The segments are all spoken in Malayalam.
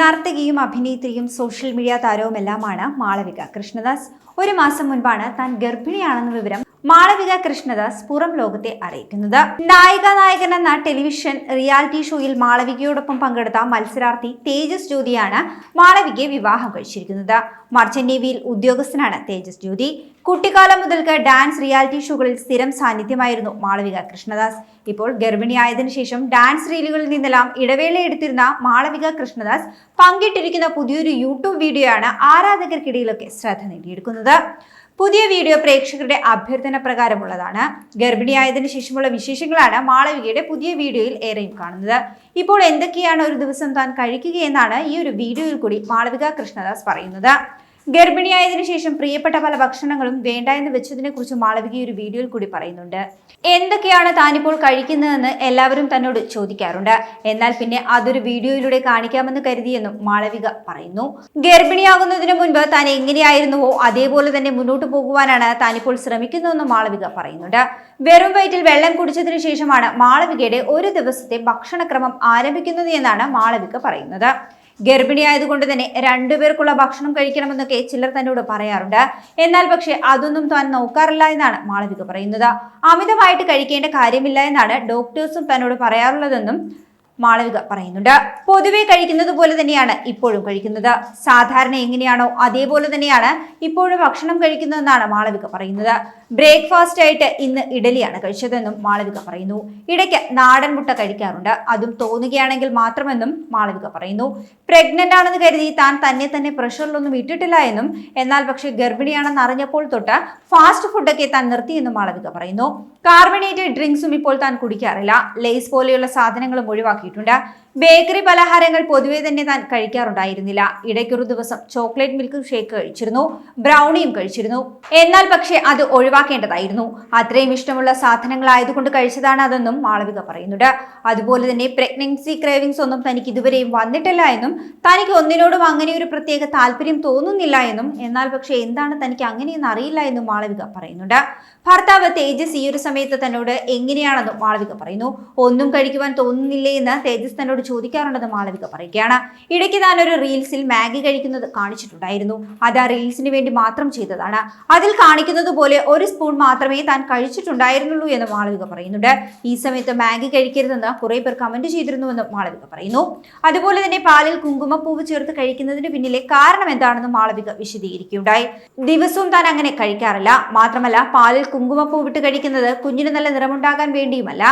നർത്തകിയും അഭിനേത്രിയും സോഷ്യൽ മീഡിയ താരവുമെല്ലാമാണ് മാളവിക കൃഷ്ണദാസ്. ഒരു മാസം മുൻപാണ് താൻ ഗർഭിണിയാണെന്ന വിവരം മാളവിക കൃഷ്ണദാസ് പുറം ലോകത്തെ അറിയിക്കുന്നത്. നായിക നായകൻ എന്ന ടെലിവിഷൻ റിയാലിറ്റി ഷോയിൽ മാളവികയോടൊപ്പം പങ്കെടുത്ത മത്സരാർത്ഥി തേജസ് ജ്യോതിയാണ് മാളവികയെ വിവാഹം കഴിച്ചിരിക്കുന്നത്. മർച്ചന്റ് നേവിയിൽ ഉദ്യോഗസ്ഥനാണ് തേജസ് ജ്യോതി. കുട്ടിക്കാലം മുതൽക്ക് ഡാൻസ് റിയാലിറ്റി ഷോകളിൽ സ്ഥിരം സാന്നിധ്യമായിരുന്നു മാളവിക കൃഷ്ണദാസ്. ഇപ്പോൾ ഗർഭിണിയായതിനു ശേഷം ഡാൻസ് റീലുകളിൽ നിന്നെല്ലാം ഇടവേള എടുത്തിരുന്ന മാളവിക കൃഷ്ണദാസ് പങ്കിട്ടിരിക്കുന്ന പുതിയൊരു യൂട്യൂബ് വീഡിയോയാണ് ആരാധകർക്കിടയിലൊക്കെ ശ്രദ്ധ നേടിയെടുക്കുന്നത്. പുതിയ വീഡിയോ പ്രേക്ഷകരുടെ അഭ്യർത്ഥന പ്രകാരമുള്ളതാണ്. ഗർഭിണിയായതിനു ശേഷമുള്ള വിശേഷങ്ങളാണ് മാളവികയുടെ പുതിയ വീഡിയോയിൽ ഏറെയും കാണുന്നത്. ഇപ്പോൾ എന്തൊക്കെയാണ് ഒരു ദിവസം താൻ കഴിക്കുകയെന്നാണ് ഈ ഒരു വീഡിയോയിൽ കൂടി മാളവിക കൃഷ്ണദാസ് പറയുന്നത്. ഗർഭിണിയായതിനു ശേഷം പ്രിയപ്പെട്ട പല ഭക്ഷണങ്ങളും വേണ്ട എന്ന് വെച്ചതിനെ കുറിച്ച് മാളവിക ഒരു വീഡിയോയിൽ കൂടി പറയുന്നുണ്ട്. എന്തൊക്കെയാണ് താനിപ്പോൾ കഴിക്കുന്നതെന്ന് എല്ലാവരും തന്നോട് ചോദിക്കാറുണ്ട്. എന്നാൽ പിന്നെ അതൊരു വീഡിയോയിലൂടെ കാണിക്കാമെന്ന് കരുതിയെന്നും മാളവിക പറയുന്നു. ഗർഭിണിയാകുന്നതിന് മുൻപ് താൻ എങ്ങനെയായിരുന്നുവോ അതേപോലെ തന്നെ മുന്നോട്ട് പോകുവാനാണ് താനിപ്പോൾ ശ്രമിക്കുന്നതെന്നും മാളവിക പറയുന്നുണ്ട്. വെറും വയറ്റിൽ വെള്ളം കുടിച്ചതിനു ശേഷമാണ് മാളവികയുടെ ഒരു ദിവസത്തെ ഭക്ഷണക്രമം ആരംഭിക്കുന്നത് എന്നാണ് മാളവിക പറയുന്നത്. ഗർഭിണിയായതുകൊണ്ട് തന്നെ രണ്ടുപേർക്കുള്ള ഭക്ഷണം കഴിക്കണമെന്നൊക്കെ ചിലർ തന്നോട് പറയാറുണ്ട്. എന്നാൽ പക്ഷേ അതൊന്നും താൻ നോക്കാറില്ല എന്നാണ് മാളവിക പറയുന്നത്. അമിതമായിട്ട് കഴിക്കേണ്ട കാര്യമില്ല എന്നാണ് ഡോക്ടേഴ്സും തന്നോട് പറയാറുള്ളതെന്നും മാളവിക പറയുന്നുണ്ട്. പൊതുവെ കഴിക്കുന്നത് പോലെ തന്നെയാണ് ഇപ്പോഴും കഴിക്കുന്നത്. സാധാരണ എങ്ങനെയാണോ അതേപോലെ തന്നെയാണ് ഇപ്പോഴും ഭക്ഷണം കഴിക്കുന്നതെന്നാണ് മാളവിക പറയുന്നത്. ബ്രേക്ക്ഫാസ്റ്റ് ആയിട്ട് ഇന്ന് ഇഡലിയാണ് കഴിച്ചതെന്നും മാളവിക പറയുന്നു. ഇടയ്ക്ക് നാടൻ മുട്ട കഴിക്കാറുണ്ട്. അതും തോന്നുകയാണെങ്കിൽ മാത്രമെന്നും മാളവിക പറയുന്നു. പ്രഗ്നന്റ് ആണെന്ന് കരുതി താൻ തന്നെ തന്നെ പ്രഷറിലൊന്നും ഇട്ടിട്ടില്ല എന്നും എന്നാൽ പക്ഷേ ഗർഭിണിയാണെന്ന് അറിഞ്ഞപ്പോൾ തൊട്ട് ഫാസ്റ്റ് ഫുഡൊക്കെ താൻ നിർത്തിയെന്നും മാളവിക പറയുന്നു. കാർബണേറ്റഡ് ഡ്രിങ്ക്സും ഇപ്പോൾ താൻ കുടിക്കാറില്ല. ലേസ് പോലെയുള്ള സാധനങ്ങളും માવજી ઢુંડા ബേക്കറി പലഹാരങ്ങൾ പൊതുവെ തന്നെ താൻ കഴിക്കാറുണ്ടായിരുന്നില്ല. ഇടയ്ക്കൊരു ദിവസം ചോക്ലേറ്റ് മിൽക്ക് ഷേക്ക് കഴിച്ചിരുന്നു ബ്രൗണിയും കഴിച്ചിരുന്നു. എന്നാൽ പക്ഷേ അത് ഒഴിവാക്കേണ്ടതായിരുന്നു. അത്രയും ഇഷ്ടമുള്ള സാധനങ്ങളായതുകൊണ്ട് കഴിച്ചതാണ് അതെന്നും മാളവിക പറയുന്നുണ്ട്. അതുപോലെ തന്നെ പ്രഗ്നൻസി ക്രേവിങ്സ് ഒന്നും തനിക്ക് ഇതുവരെയും വന്നിട്ടില്ല എന്നും തനിക്ക് ഒന്നിനോടും അങ്ങനെ ഒരു പ്രത്യേക താല്പര്യം തോന്നുന്നില്ല എന്നും എന്നാൽ പക്ഷേ എന്താണ് തനിക്ക് അങ്ങനെയെന്ന് അറിയില്ല എന്നും മാളവിക പറയുന്നുണ്ട്. ഭർത്താവ് തേജസ് ഈ ഒരു സമയത്ത് തന്നോട് എങ്ങനെയാണെന്നും മാളവിക പറയുന്നു. ഒന്നും കഴിക്കുവാൻ തോന്നുന്നില്ലേ എന്ന് തേജസ് തന്നോട് ചോദിക്കാറുണ്ടെന്ന് മാളവിക പറയുകയാണ്. ഇടയ്ക്ക് താൻ ഒരു റീൽസിൽ മാഗി കഴിക്കുന്നത് കാണിച്ചിട്ടുണ്ടായിരുന്നു. അത് ആ റീൽസിന് വേണ്ടി മാത്രം ചെയ്തതാണ്. അതിൽ കാണിക്കുന്നത് പോലെ ഒരു സ്പൂൺ മാത്രമേ താൻ കഴിച്ചിട്ടുണ്ടായിരുന്നുള്ളൂ എന്ന് മാളവിക പറയുന്നുണ്ട്. ഈ സമയത്ത് മാഗി കഴിക്കരുതെന്ന് കുറെ പേർ കമന്റ് ചെയ്തിരുന്നുവെന്ന് മാളവിക പറയുന്നു. അതുപോലെ തന്നെ പാലിൽ കുങ്കുമപ്പൂവ് ചേർത്ത് കഴിക്കുന്നതിന് പിന്നിലെ കാരണം എന്താണെന്ന് മാളവിക വിശദീകരിക്കുകയുണ്ടായി. ദിവസവും താൻ അങ്ങനെ കഴിക്കാറില്ല. മാത്രമല്ല പാലിൽ കുങ്കുമപ്പൂവിട്ട് കഴിക്കുന്നത് കുഞ്ഞിന് നല്ല നിറമുണ്ടാകാൻ വേണ്ടിയുമല്ല.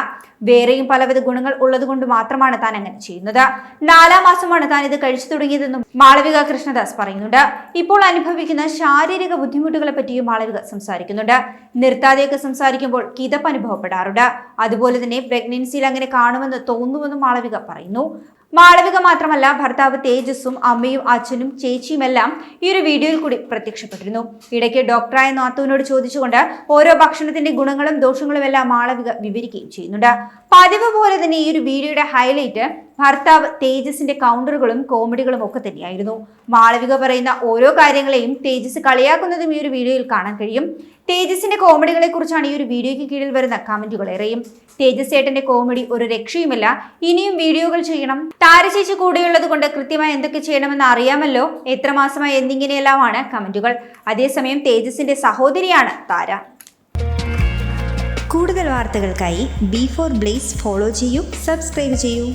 വേറെയും പലവിധ ഗുണങ്ങൾ ഉള്ളതുകൊണ്ട് മാത്രമാണ് താൻ അങ്ങനെ ചെയ്യുന്നത്. നാലാം മാസമാണ് താൻ ഇത് കഴിച്ചു തുടങ്ങിയതെന്നും മാളവിക കൃഷ്ണദാസ് പറയുന്നുണ്ട്. ഇപ്പോൾ അനുഭവിക്കുന്ന ശാരീരിക ബുദ്ധിമുട്ടുകളെ പറ്റിയും മാളവിക സംസാരിക്കുന്നുണ്ട്. നിർത്താതെയൊക്കെ സംസാരിക്കുമ്പോൾ കിതപ്പ് അനുഭവപ്പെടാറുണ്ട്. അതുപോലെ തന്നെ പ്രഗ്നൻസിയിൽ അങ്ങനെ കാണുമെന്ന് തോന്നുമെന്നും മാളവിക പറയുന്നു. മാളവിക മാത്രമല്ല ഭർത്താവ് തേജസ്സും അമ്മയും അച്ഛനും ചേച്ചിയുമെല്ലാം ഈ ഒരു വീഡിയോയിൽ കൂടി പ്രത്യക്ഷപ്പെട്ടിരുന്നു. ഇടയ്ക്ക് ഡോക്ടറായ നാത്തുവിനോട് ചോദിച്ചുകൊണ്ട് ഓരോ ഭക്ഷണത്തിന്റെ ഗുണങ്ങളും ദോഷങ്ങളും എല്ലാം മാളവിക വിവരിക്കുകയും ചെയ്യുന്നുണ്ട്. പതിവ് പോലെ തന്നെ ഈ ഒരു വീഡിയോയുടെ ഹൈലൈറ്റ് ഭർത്താവ് തേജസിന്റെ കൗണ്ടറുകളും കോമഡികളും ഒക്കെ തന്നെയായിരുന്നു. മാളവിക പറയുന്ന ഓരോ കാര്യങ്ങളെയും തേജസ് കളിയാക്കുന്നതും ഈ ഒരു വീഡിയോയിൽ കാണാൻ കഴിയും. തേജസിന്റെ കോമഡികളെ കുറിച്ചാണ് ഈ ഒരു വീഡിയോയ്ക്ക് കീഴിൽ വരുന്ന കമന്റുകൾ ഏറെയും. തേജസ് ഏട്ടന്റെ കോമഡി ഒരു രക്ഷയുമല്ല. ഇനിയും വീഡിയോകൾ ചെയ്യണം. താരശേഷി കൂടെയുള്ളത് കൊണ്ട് കൃത്യമായി എന്തൊക്കെ ചെയ്യണമെന്ന് അറിയാമല്ലോ. എത്ര മാസമായി എന്നിങ്ങനെയെല്ലാമാണ് കമന്റുകൾ. അതേസമയം തേജസിന്റെ സഹോദരിയാണ് താര. കൂടുതൽ വാർത്തകൾക്കായി ബി ഫോർ ബ്ലേസ് ഫോളോ ചെയ്യൂ സബ്സ്ക്രൈബ് ചെയ്യൂ.